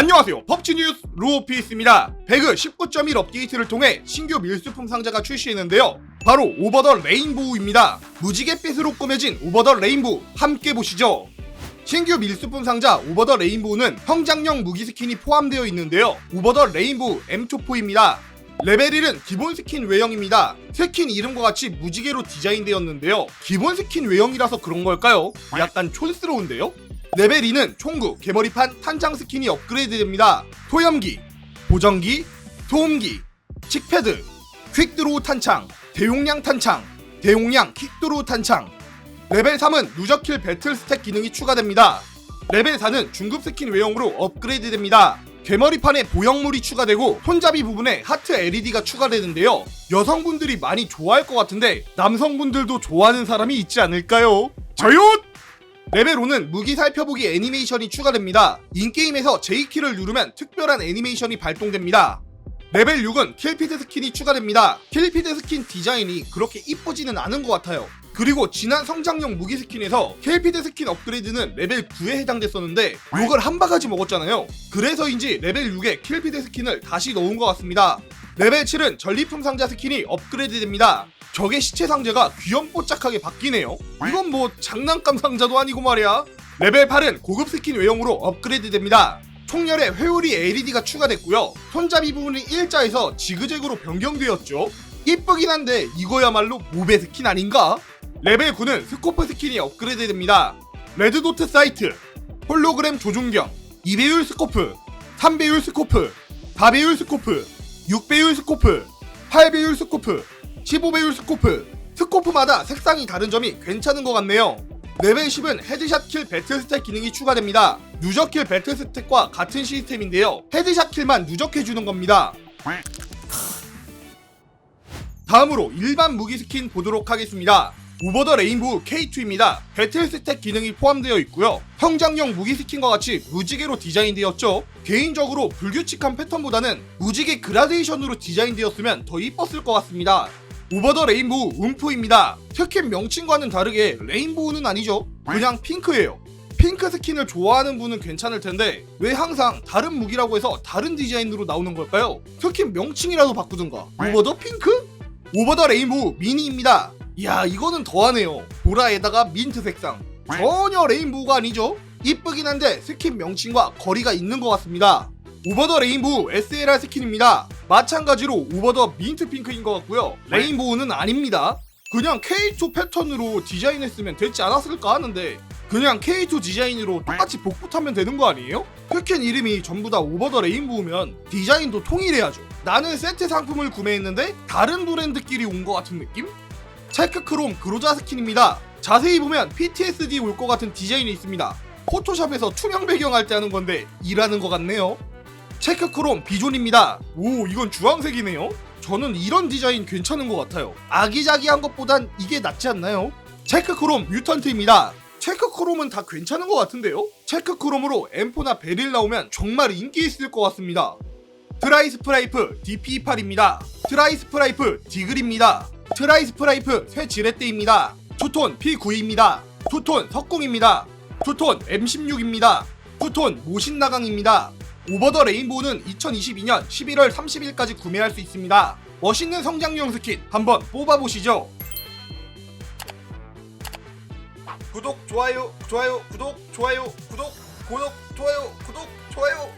안녕하세요. 법치 뉴스 루오피스입니다. 배그 19.1 업데이트를 통해 신규 밀수품 상자가 출시했는데요. 바로 오버 더 레인보우입니다. 무지갯빛으로 꾸며진 오버 더 레인보우 함께 보시죠. 신규 밀수품 상자 오버 더 레인보우는 형장용 무기 스킨이 포함되어 있는데요. 오버 더 레인보우 M24입니다. 레벨 1은 기본 스킨 외형입니다. 스킨 이름과 같이 무지개로 디자인되었는데요. 기본 스킨 외형이라서 그런 걸까요? 약간 촌스러운데요? 레벨 2는 총구, 개머리판, 탄창 스킨이 업그레이드됩니다. 토염기, 보정기, 소음기, 칙패드, 퀵드로우 탄창, 대용량 탄창, 대용량 퀵드로우 탄창. 레벨 3은 누적킬 배틀 스택 기능이 추가됩니다. 레벨 4는 중급 스킨 외형으로 업그레이드됩니다. 개머리판에 보형물이 추가되고 손잡이 부분에 하트 LED가 추가되는데요. 여성분들이 많이 좋아할 것 같은데 남성분들도 좋아하는 사람이 있지 않을까요? 저요! 레벨 5는 무기 살펴보기 애니메이션이 추가됩니다. 인게임에서 J키를 누르면 특별한 애니메이션이 발동됩니다. 레벨 6은 킬피드 스킨이 추가됩니다. 킬피드 스킨 디자인이 그렇게 이쁘지는 않은 것 같아요. 그리고 지난 성장용 무기 스킨에서 킬피드 스킨 업그레이드는 레벨 9에 해당됐었는데 욕을 한 바가지 먹었잖아요. 그래서인지 레벨 6에 킬피드 스킨을 다시 넣은 것 같습니다. 레벨 7은 전리품 상자 스킨이 업그레이드 됩니다. 적의 시체 상자가 귀염뽀짝하게 바뀌네요. 이건 뭐 장난감 상자도 아니고 말이야. 레벨 8은 고급 스킨 외형으로 업그레이드 됩니다. 총열에 회오리 LED가 추가됐고요. 손잡이 부분이 일자에서 지그재그로 변경되었죠. 이쁘긴 한데 이거야말로 모베 스킨 아닌가? 레벨 9는 스코프 스킨이 업그레이드 됩니다. 레드도트 사이트, 홀로그램 조준경, 2배율 스코프, 3배율 스코프, 4배율 스코프, 6배율 스코프, 8배율 스코프, 15배율 스코프, 스코프마다 색상이 다른 점이 괜찮은 것 같네요. 레벨 10은 헤드샷 킬 배틀 스택 기능이 추가됩니다. 누적 킬 배틀 스택과 같은 시스템인데요. 헤드샷 킬만 누적해주는 겁니다. 다음으로 일반 무기 스킨 보도록 하겠습니다. 오버 더 레인보우 K2입니다. 배틀 스택 기능이 포함되어 있고요. 형장용 무기 스킨과 같이 무지개로 디자인되었죠. 개인적으로 불규칙한 패턴보다는 무지개 그라데이션으로 디자인되었으면 더 이뻤을 것 같습니다. 오버 더 레인보우 움프입니다. 스킨 명칭과는 다르게 레인보우는 아니죠. 그냥 핑크예요. 핑크 스킨을 좋아하는 분은 괜찮을 텐데 왜 항상 다른 무기라고 해서 다른 디자인으로 나오는 걸까요? 스킨 명칭이라도 바꾸든가. 오버 더 핑크? 오버 더 레인보우 미니입니다. 이야 이거는 더하네요. 보라에다가 민트 색상. 전혀 레인보우가 아니죠? 이쁘긴 한데 스킨 명칭과 거리가 있는 것 같습니다. 오버 더 레인보우 SLR 스킨입니다. 마찬가지로 오버 더 민트 핑크인 것 같고요. 레인보우는 아닙니다. 그냥 K2 패턴으로 디자인했으면 됐지 않았을까 하는데 그냥 K2 디자인으로 똑같이 복붙하면 되는 거 아니에요? 스킨 이름이 전부 다 오버 더 레인보우면 디자인도 통일해야죠. 나는 세트 상품을 구매했는데 다른 브랜드끼리 온 것 같은 느낌? 체크 크롬 그로자 스킨입니다. 자세히 보면 PTSD 올 것 같은 디자인이 있습니다. 포토샵에서 투명 배경 할 때 하는 건데 일하는 것 같네요. 체크 크롬 비존입니다. 오 이건 주황색이네요. 저는 이런 디자인 괜찮은 것 같아요. 아기자기한 것보단 이게 낫지 않나요? 체크 크롬 뮤턴트입니다. 체크 크롬은 다 괜찮은 것 같은데요? 체크 크롬으로 M4나 베릴 나오면 정말 인기 있을 것 같습니다. 트라이 스프라이프 DP28입니다. 트라이 스프라이프 디글입니다. 트라이 스프라이프 새 지렛대입니다. 투톤 P9입니다. 투톤 석궁입니다. 투톤 M16입니다. 투톤 모신나강입니다. 오버 더 레인보우는 2022년 11월 30일까지 구매할 수 있습니다. 멋있는 성장용 스킨 한번 뽑아보시죠. 구독, 좋아요, 좋아요, 구독, 좋아요, 구독, 구독, 좋아요, 구독, 좋아요.